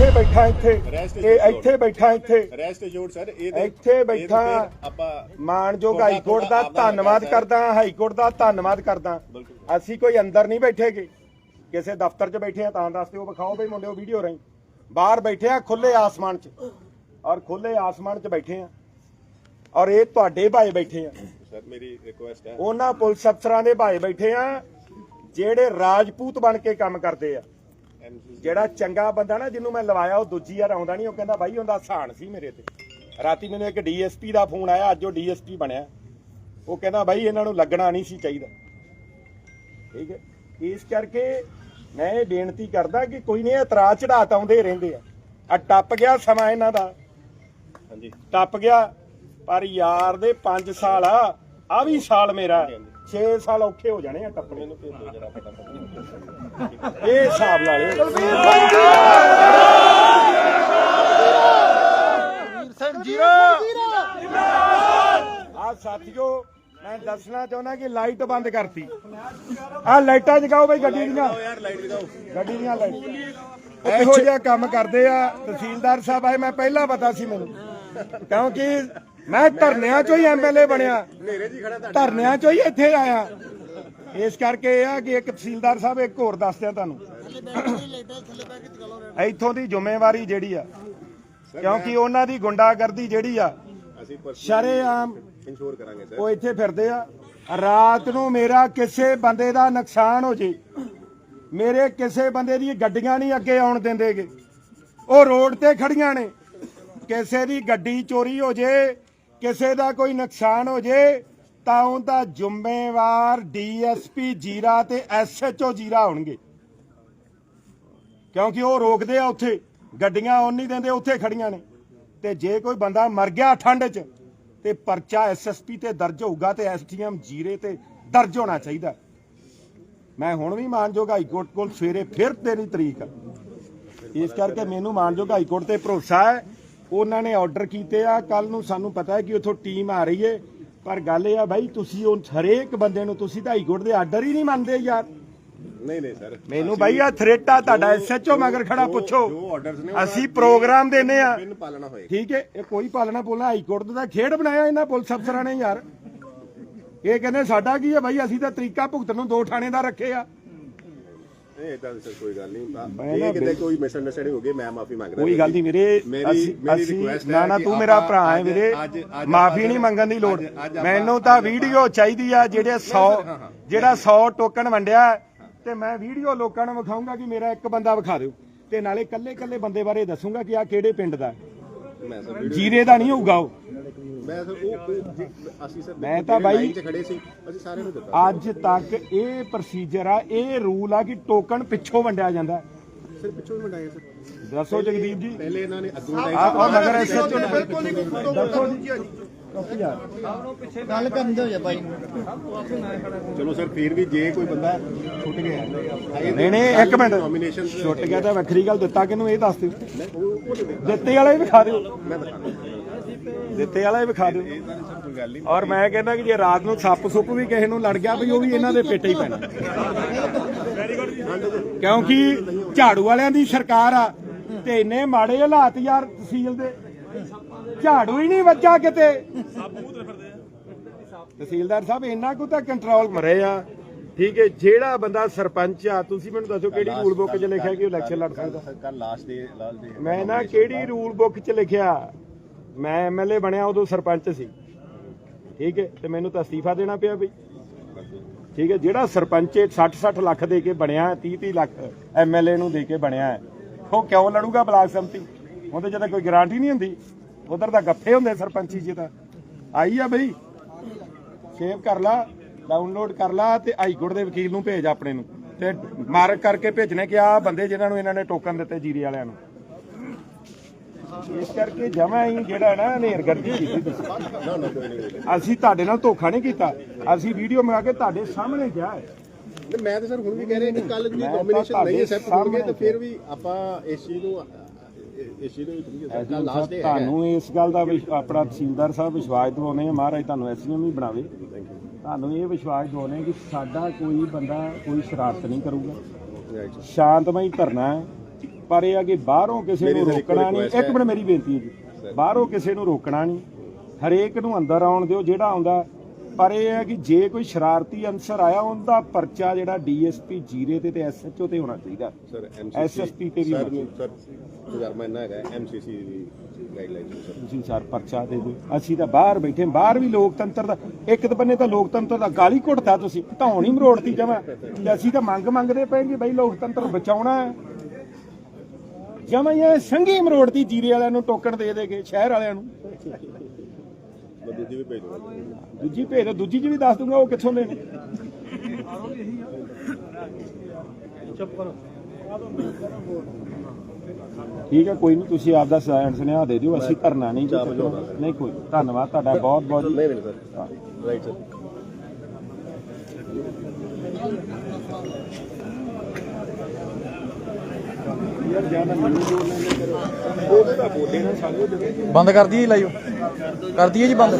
ਇੱਥੇ ਬੈਠਾ ਇੱਥੇ। ਇਹ. ਇੱਥੇ ਬੈਠਾ ਇੱਥੇ। Rest assured sir. ਇਹ ਤੇ- ਇੱਥੇ ਬੈਠਾ ਆਪਾਂ ਮਾਨਯੋਗ ਹਾਈ ਕੋਰਟ ਦਾ ਧੰਨਵਾਦ ਕਰਦਾ ਹਾਈ ਕੋਰਟ ਦਾ ਧੰਨਵਾਦ ਕਰਦਾ। ਅਸੀਂ ਕੋਈ ਅੰਦਰ ਨਹੀਂ ਬੈਠੇਗੇ। ਕਿਸੇ ਦਫ਼ਤਰ 'ਚ ਬੈਠੇ ਆ ਤਾਂ ਦੱਸ ਦਿਓ ਵਿਖਾਓ ਬਈ ਮੁੰਡਿਓ ਵੀਡੀਓ ਰਾਹੀਂ। ਬਾਹਰ ਬੈਠੇ ਆ ਖੁੱਲੇ ਆਸਮਾਨ 'ਚ। ਔਰ ਖੁੱਲੇ ਆਸਮਾਨ 'ਚ ਬੈਠੇ ਆ ਔਰ ਇਹ ਤੁਹਾਡੇ ਭਾਈ ਬੈਠੇ ਆ। ਸਰ ਮੇਰੀ ਰਿਕੁਐਸਟ ਹੈ। ਉਹਨਾਂ ਪੁਲਿਸ ਅਫਸਰਾਂ ਦੇ ਭਾਈ ਬੈਠੇ ਆ ਜਿਹੜੇ ਰਾਜਪੂਤ ਬਣ ਕੇ ਕੰਮ ਕਰਦੇ ਆ। ਜਿਹੜਾ ਚੰਗਾ ਬੰਦਾ ਨਾ ਜਿਹਨੂੰ ਮੈਂ ਲਵਾਇਆ ਉਹ ਦੂਜੀ ਵਾਰ ਆਉਂਦਾ ਨਹੀਂ ਉਹ ਕਹਿੰਦਾ ਬਾਈ ਉਹਦਾ ਸਾਨ ਸੀ ਮੇਰੇ ਤੇ। ਰਾਤੀ ਮੈਨੂੰ ਇੱਕ ਡੀਐਸਪੀ ਦਾ ਫੋਨ ਆਇਆ ਅੱਜ ਉਹ ਡੀਐਸਪੀ ਬਣਿਆ। ਉਹ ਕਹਿੰਦਾ ਬਾਈ ਇਹਨਾਂ ਨੂੰ ਲੱਗਣਾ ਨਹੀਂ ਸੀ ਚਾਹੀਦਾ। ਠੀਕ ਹੈ? ਇਸ ਕਰਕੇ ਮੈਂ ਇਹ ਬੇਨਤੀ ਕਰਦਾ ਕਿ ਕੋਈ ਨਹੀਂ ਇਤਰਾਜ਼ ਚੜਾਤ ਆਉਂਦੇ ਰਹਿੰਦੇ ਆ। ਆ ਟੱਪ ਗਿਆ ਸਮਾਂ ਇਹਨਾਂ ਦਾ। ਹਾਂਜੀ। ਟੱਪ ਗਿਆ ਪਰ ਯਾਰ ਦੇ 5 ਸਾਲ ਆ ਆ ਵੀ ਸਾਲ ਮੇਰਾ। 6 ਸਾਲ ਔਖੇ ਹੋ ਜਾਣੇ ਆ ਟੱਪਣੇ। ਨੂੰ ਭੇਜ ਦਿਓ ਜਰਾ ਫਟਾਫਟ। ਇਹ ਹਿਸਾਬ ਲਾ ਲਿਓ ਆ ਸਾਥੀਓ ਮੈਂ ਦੱਸਣਾ ਚਾਹੁੰਦਾ ਕਿ ਲਾਈਟ ਬੰਦ ਕਰਤੀ। ਆ ਲਾਈਟਾਂ ਜਗਾਓ ਬਈ ਗੱਡੀ ਦੀਆਂ। ਯਾਰ ਲਾਈਟ ਗੱਡੀ ਦੀਆਂ ਲਾਈਟ। ਇਹੋ ਜਿਹਾ ਕੰਮ ਕਰਦੇ ਆ? ਤਹਿਸੀਲਦਾਰ ਸਾਹਿਬ ਆਏ ਮੈਂ ਪਹਿਲਾਂ ਪਤਾ ਸੀ ਮੈਨੂੰ। ਕਿਉਂਕਿ ਮੈਂ ਧਰਨਿਆਂ ਚੋਂ ਹੀ ਐਮਐਲਏ ਬਣਿਆ ਹਨੇਰੇ ਜੀ ਧਰਨਿਆਂ ਚੋਂ ਹੀ ਇੱਥੇ ਆਇਆ। ਇਸ ਕਰਕੇ ਇਹ ਆ ਕਿ ਇੱਕ ਤਹਿਸੀਲਦਾਰ ਸਾਹਿਬ, ਇੱਕ ਹੋਰ ਦੱਸ ਦਿਆਂ ਤੁਹਾਨੂੰ। ਇੱਥੋਂ ਦੀ ਜ਼ਿੰਮੇਵਾਰੀ ਜਿਹੜੀ ਆ, ਕਿਉਂਕਿ ਉਹਨਾਂ ਦੀ ਗੁੰਡਾਗਰਦੀ ਜਿਹੜੀ ਆ, ਸ਼ਰੇਆਮ ਇੰਸ਼ੋਰ ਕਰਾਂਗੇ ਸਰ ਉਹ ਇੱਥੇ ਫਿਰਦੇ ਆ। ਰਾਤ ਨੂੰ ਮੇਰਾ ਕਿਸੇ ਬੰਦੇ ਦਾ ਨੁਕਸਾਨ ਹੋ ਜੇ, ਮੇਰੇ ਕਿਸੇ ਬੰਦੇ ਦੀ ਗੱਡੀਆਂ ਨਹੀਂ ਅੱਗੇ ਆਉਣ ਦਿੰਦੇਗੇ। ਉਹ ਰੋਡ ਤੇ ਖੜੀਆਂ ਨੇ। ਕਿਸੇ ਦੀ ਗੱਡੀ ਚੋਰੀ ਹੋ ਜੇ ਕਿਸੇ ਦਾ ਕੋਈ ਨੁਕਸਾਨ ਹੋ ਜੇ, ਤਾਂ ਉਹਦਾ ਜ਼ਿੰਮੇਵਾਰ ਡੀਐਸਪੀ ਜੀਰਾ ਤੇ ਐਸਐਚਓ ਜੀਰਾ ਹੋਣਗੇ। ਕਿਉਂਕਿ ਉਹ ਰੋਕਦੇ ਆ ਉੱਥੇ, ਗੱਡੀਆਂ ਆਉਣ ਨਹੀਂ ਦਿੰਦੇ, ਉੱਥੇ ਖੜੀਆਂ ਨੇ। ਤੇ ਜੇ ਕੋਈ ਬੰਦਾ ਮਰ ਗਿਆ ਠੰਡ 'ਚ, ਤੇ ਪਰਚਾ ਐਸਐਸਪੀ ਤੇ ਦਰਜ ਹੋਊਗਾ ਤੇ ਐਸਟੀਐਮ ਜੀਰੇ ਤੇ ਦਰਜ ਹੋਣਾ ਚਾਹੀਦਾ। ਮੈਂ ਹੁਣ ਵੀ ਮਾਨਯੋਗ ਹਾਈ ਕੋਰਟ ਕੋਲ ਸਵੇਰੇ ਫਿਰ ਤੇਰੀ ਤਰੀਕ ਇਸ ਕਰਕੇ ਮੈਨੂੰ ਮਾਨਯੋਗ ਹਾਈ ਕੋਰਟ ਤੇ ਭਰੋਸਾ ਹੈ ਉਹਨਾਂ ਨੇ ਆਰਡਰ ਕੀਤੇ ਆ। ਕੱਲ ਨੂੰ ਸਾਨੂੰ ਪਤਾ ਹੈ ਕਿ ਉਥੋਂ ਟੀਮ ਆ ਰਹੀ ਹੈ ਪਰ ਗੱਲ ਇਹ ਆ ਬਾਈ ਤੁਸੀਂ ਉਹ ਹਰੇਕ ਬੰਦੇ ਨੂੰ ਤੁਸੀਂ ਤਾਂ ਹਾਈ ਕੋਰਟ ਦੇ ਆਰਡਰ ਹੀ ਨਹੀਂ ਮੰਨਦੇ ਯਾਰ। ਨਹੀਂ ਨਹੀਂ ਸਰ। ਮੈਨੂੰ ਬਾਈ ਆ ਥ੍ਰੇਟ ਤੁਹਾਡਾ ਐਸਐਚਓ ਮਗਰ ਖੜਾ ਪੁੱਛੋ। ਜੋ ਆਰਡਰਸ ਨੇ ਅਸੀਂ ਪ੍ਰੋਗਰਾਮ ਦੇਨੇ ਆ। ਪਿੰਨ ਪਾਲਣਾ ਹੋਏਗਾ ਠੀਕ ਹੈ ਇਹ ਕੋਈ ਪਾਲਣਾ ਪੋਲਣਾ ਹਾਈ ਕੋਰਟ ਦਾ ਖੇਡ ਬਣਾਇਆ ਇਹਨਾਂ ਪੁਲਿਸ ਅਫਸਰਾਂ ਨੇ ਯਾਰ। ਇਹ ਕਹਿੰਦੇ ਸਾਡਾ ਕੀ ਹੈ ਬਾਈ ਅਸੀਂ ਤਾਂ ਤਰੀਕਾ ਭੁਗਤਣ ਨੂੰ ਦੋ ਥਾਣੇਦਾਰ ਰੱਖੇ ਆ। ਨਹੀਂ ਇਦਾਂ ਸਰ ਕੋਈ ਗੱਲ ਨਹੀਂ ਇਹ ਕਿਤੇ ਕੋਈ ਮਿਸਅੰਡਰਸਟੈਂਡਿੰਗ ਹੋ ਗਈ ਮੈਂ ਮਾਫੀ ਮੰਗਦਾ ਕੋਈ ਗੱਲ ਨਹੀਂ ਵੀਰੇ ਮੇਰੀ- ਮੇਰੀ request ਹੈ ਨਾ ਨਾ ਤੂੰ ਮੇਰਾ ਭਰਾ ਹੈ ਵੀਰੇ ਮਾਫੀ ਨਹੀਂ ਮੰਗਣ ਦੀ ਲੋੜ। ਮੈਨੂੰ ਤਾਂ ਵੀਡੀਓ ਚਾਹੀਦੀ ਆ ਜਿਹੜੇ 100 ਜਿਹੜਾ 100 ਟੋਕਨ ਵੰਡਿਆ ਤੇ ਮੈਂ ਵੀਡੀਓ ਲੋਕਾਂ ਨੂੰ ਵਿਖਾਉਂਗਾ ਕਿ ਮੇਰਾ ਇੱਕ ਬੰਦਾ ਵਿਖਾ ਦਿਓ। ਤੇ ਨਾਲੇ ਕੱਲੇ ਕੱਲੇ ਬੰਦੇ ਬਾਰੇ ਦੱਸੂਗਾ ਕਿ ਆ ਕਿਹੜੇ ਪਿੰਡ ਦਾ ਜੀਰੇ ਦਾ ਨਹੀਂ ਹੋਊਗਾ ਉਹ। ਮੈਂ ਸਰ ਉਹ ਉਹ ਜੇ- ਅਸੀਂ ਸਰ ਮੈਂ ਤਾਂ ਬਾਈ- 'ਚ ਖੜੇ ਸੀ ਅਸੀਂ ਸਾਰਿਆਂ ਨੂੰ ਦਿੱਤਾ। ਅੱਜ ਤੱਕ ਇਹ ਪ੍ਰੋਸੀਜਰ ਆ ਇਹ ਰੂਲ ਆ ਕਿ ਟੋਕਨ ਪਿੱਛੋਂ ਵੰਡਿਆ ਜਾਂਦਾ ਸਰ ਪਿੱਛੋਂ ਵੀ ਮੰਗਾਏ ਸਰ। ਦੱਸੋ ਜਗਦੀਪ ਜੀ। ਪਹਿਲੇ ਇਹਨਾਂ ਨੇ ਅੱਗੋਂ ਆ ਆ ਮਗਰ ਐਸਐਚਓ ਨੇ ਬਿਲਕੁਲ ਨਹੀਂ ਕੋਈ ਦੱਸੋ ਜੀ। ਕਾਪੀ ਯਾਰ ਗੱਲ ਕਰਨ ਦਿਓ ਜੀ ਬਾਈ। ਚਲੋ ਸਰ ਫਿਰ ਵੀ ਜੇ ਕੋਈ ਬੰਦਾ ਛੁੱਟ ਗਿਆ ਨਹੀਂ ਨਹੀਂ ਇੱਕ ਮਿੰਟ। ਨੋਮੀਨੇਸ਼ਨ ਛੁੱਟ ਗਿਆ ਤਾਂ ਵੱਖਰੀ ਗੱਲ ਦਿੱਤਾ ਕਿਨੂੰ ਇਹ ਦੱਸ ਦਿਓ। ਦਿੱਤੇ ਵਾਲਾ ਵਿਖਾ ਦਿਓ। ਮੈਂ ਦਿੱਤੇ ਵਾਲਾ ਹੀ ਵਿਖਾ ਦਿਓ। ਇਹ ਔਰ ਮੈਂ ਕਹਿੰਦਾ ਕਿ ਜੇ ਰਾਤ ਨੂੰ ਸੱਪ ਸੁੱਪ ਵੀ ਕਿਸੇ ਨੂੰ ਲੜ ਗਿਆ ਵੀ ਉਹ ਵੀ ਇਹਨਾਂ ਦੇ ਪੇਟੇ ਹੀ ਪੈਣਾ। ਕਿਉਂਕਿ ਝਾੜੂ ਵਾਲਿਆਂ ਦੀ ਸਰਕਾਰ ਆ ਤੇ ਇੰਨੇ ਮਾੜੇ ਹਾਲਾਤ ਯਾਰ ਤਹਿਸੀਲ ਦੇ। ਝਾੜੂ ਹੀ ਨਹੀਂ ਵੱਜਾ ਕਿਤੇ। ਤਹਿਸੀਲਦਾਰ ਸਾਹਿਬ ਇੰਨਾ ਕੁ ਤਾਂ ਕੰਟਰੋਲ ਮਰੇ ਆ। ਠੀਕ ਹੈ ਜਿਹੜਾ ਬੰਦਾ ਸਰਪੰਚ ਆ ਤੁਸੀਂ ਮੈਨੂੰ ਦੱਸੋ ਕਿਹੜੀ ਰੂਲ ਬੁੱਕ 'ਚ ਲਿਖਿਆ ਕਿ ਉਹ ਇਲੈਕਸ਼ਨ ਲੜ ਸਕਦਾ? ਕੱਲ ਲਾਸਟ ਡੇ ਮੈਂ ਨਾ ਕਿਹੜੀ ਰੂਲ ਬੁੱਕ 'ਚ ਲਿਖਿਆ? ਮੈਂ ਐਮਐਲਏ ਬਣਿਆ ਉਦੋਂ ਸਰਪੰਚ ਸੀ। ਠੀਕ ਹੈ ਤੇ ਮੈਨੂੰ ਤਾਂ ਅਸਤੀਫਾ ਦੇਣਾ ਪਿਆ ਬਈ। ਠੀਕ ਹੈ ਜਿਹੜਾ ਸਰਪੰਚ 60 60 ਲੱਖ ਦੇ ਕੇ ਬਣਿਆ 30 30 ਲੱਖ ਐਮਐਲਏ ਨੂੰ ਦੇ ਕੇ ਬਣਿਆ ਹੈ, ਉਹ ਕਿਉਂ ਲੜੂਗਾ ਬਲਾਕ ਸੰਮਤੀ? ਉਹਦੇ ਜਦੋਂ ਕੋਈ ਗਾਰੰਟੀ ਨਹੀਂ ਹੁੰਦੀ ਉਧਰ ਤਾਂ ਗੱਫੇ ਹੁੰਦੇ ਸਰਪੰਚੀ ਜੀ ਤਾਂ। ਆਈ ਆ ਬਈ। ਸੇਵ ਕਰ ਲਾ ਡਾਊਨਲੋਡ ਕਰ ਲਾ ਤੇ ਹਾਈ ਕੋਰਟ ਦੇ ਵਕੀਲ ਨੂੰ ਭੇਜ ਆਪਣੇ ਨੂੰ। ਤੇ ਮਾਰਕ ਕਰਕੇ ਭੇਜਣੇ ਕਿ ਆ ਬੰਦੇ ਜਿਨ੍ਹਾਂ ਨੂੰ ਇਹਨਾਂ ਨੇ ਟੋਕਨ ਦਿੱਤੇ ਜੀਰੇ ਵਾਲਿਆਂ ਨੂੰ। ਇਸ ਕਰਕੇ ਜਮਾ ਹੀ ਜਿਹੜਾ ਨਾ ਹਨੇਰਗਰਦੀ ਕੀਤੀ ਤੁਸੀਂ। ਅਸੀਂ ਤੁਹਾਡੇ ਨਾਲ ਧੋਖਾ ਨਹੀਂ ਕੀਤਾ। ਅਸੀਂ ਵੀਡੀਓ ਮੰਗਾ ਕੇ ਤੁਹਾਡੇ ਸਾਹਮਣੇ ਕਿਹਾ ਹੈ। ਮੈਂ ਤਾਂ ਸਰ ਹੁਣ ਵੀ ਕਹਿ ਰਿਹਾ ਕਿ ਕੱਲ ਦੀ ਤੁਹਾਡੇ ਨਹੀਂ ਐਕਸੈਪਟ ਹੋਣਗੇ ਤਾਂ ਫਿਰ ਵੀ ਆਪਾਂ ਇਸ ਚੀਜ਼ ਨੂੰ ਤੁਹਾਨੂੰ ਇਸ ਗੱਲ ਦਾ ਆਪਣਾ ਤਹਿਸੀਲਦਾਰ ਸਾਹਿਬ ਵਿਸ਼ਵਾਸ ਦਿਵਾਉਂਦੇ ਆ ਮਹਾਰਾਜ ਤੁਹਾਨੂੰ ਐਸਐਮ ਵੀ ਬਣਾਵੇ। ਤੁਹਾਨੂੰ ਇਹ ਵਿਸ਼ਵਾਸ ਦਿਵਾਉਂਦੇ ਆ ਕਿ ਸਾਡਾ ਕੋਈ ਬੰਦਾ ਕੋਈ ਸ਼ਰਾਰਤ ਨਹੀਂ ਕਰੂਗਾ. ਸ਼ਾਂਤਮਈ ਧਰਨਾ ਹੈ। ਪਰ ਇਹ ਆ ਕਿ ਬਾਹਰੋਂ ਕਿਸੇ ਨੂੰ ਰੋਕਣਾ ਨਹੀਂ। ਇੱਕ ਮਿੰਟ ਮੇਰੀ ਬੇਨਤੀ ਹੈ ਜੀ। ਬਾਹਰੋਂ ਕਿਸੇ ਨੂੰ ਰੋਕਣਾ ਨਹੀਂ। ਹਰੇਕ ਨੂੰ ਅੰਦਰ ਆਉਣ ਦਿਓ ਜਿਹੜਾ ਆਉਂਦਾ। ਪਰ ਇਹ ਹੈ ਕਿ ਜੇ ਕੋਈ ਸ਼ਰਾਰਤੀ ਅਨਸਰ ਆਇਆ ਉਹਦਾ ਪਰਚਾ ਜਿਹੜਾ ਡੀਐਸਪੀ ਜੀਰੇ ਤੇ ਤੇ ਐਸਐਚਓ ਤੇ ਹੋਣਾ ਚਾਹੀਦਾ। ਸਰ SSP ਤੇ ਵੀ ਸਰ ਸਰ ਜਰਮਾ ਇੰਨਾ ਹੈਗਾ ਐਮਸੀਸੀ ਦੀ ਗਾਈਡਲਾਈਨ ਸਰ। ਤੁਸੀਂ ਸਰ ਪਰਚਾ ਦੇ ਦਿਓ। ਅਸੀਂ ਤਾਂ ਬਾਹਰ ਬੈਠੇ ਬਾਹਰ ਵੀ ਲੋਕਤੰਤਰ ਦਾ ਇੱਕ ਤਾਂ ਬੰਨੇ ਤਾਂ ਲੋਕਤੰਤਰ ਦਾ ਗਾਲੀ ਘੁੱਟਦਾ ਤੁਸੀਂ ਧੌਣ ਹੀ ਮਰੋੜਤੀ ਜਮਾ। ਤੇ ਅਸੀਂ ਤਾਂ ਮੰਗ ਮੰਗਦੇ ਪਏ ਕਿ ਬਈ ਲੋਕਤੰਤਰ ਬਚਾਉਣਾ ਹੈ। ਜਮਾ ਇਹ ਸੰਗੀ ਮਰੋੜਤੀ ਜੀਰੇ ਵਾਲਿਆਂ ਨੂੰ ਟੋਕਣ ਦੇ ਦੇ ਕੇ ਸ਼ਹਿਰ ਵਾਲਿਆਂ ਨੂੰ। ਦੂਜੀ ਵੀ ਭੇਜ ਦੂੰਗਾ ਦੂਜੀ ਭੇਜ ਦਿਓ, ਦੂਜੀ ਚ ਵੀ ਦੱਸ ਦੂੰਗਾ ਉਹ ਕਿੱਥੋਂ ਦੇ ਨੇ? ਠੀਕ ਹੈ ਕੋਈ ਨਹੀਂ ਤੁਸੀਂ ਆਪ ਦਾ ਸਾਇਨ ਸੁਨੇਹਾ ਦੇ ਦਿਓ ਅਸੀਂ ਧਰਨਾ ਨਹੀਂ ਜੀ। ਨਹੀਂ ਕੋਈ ਧੰਨਵਾਦ ਤੁਹਾਡਾ ਬਹੁਤ ਬਹੁਤ ਜੀ। ਨਹੀਂ ਨਹੀਂ ਸਰ। ਰਾਈਟ ਦੇ ਸਾਰੇ ਬੰਦ ਕਰ ਦਈਏ ਲਾਈਓ ਕਰ ਦਈਏ ਜੀ ਬੰਦ?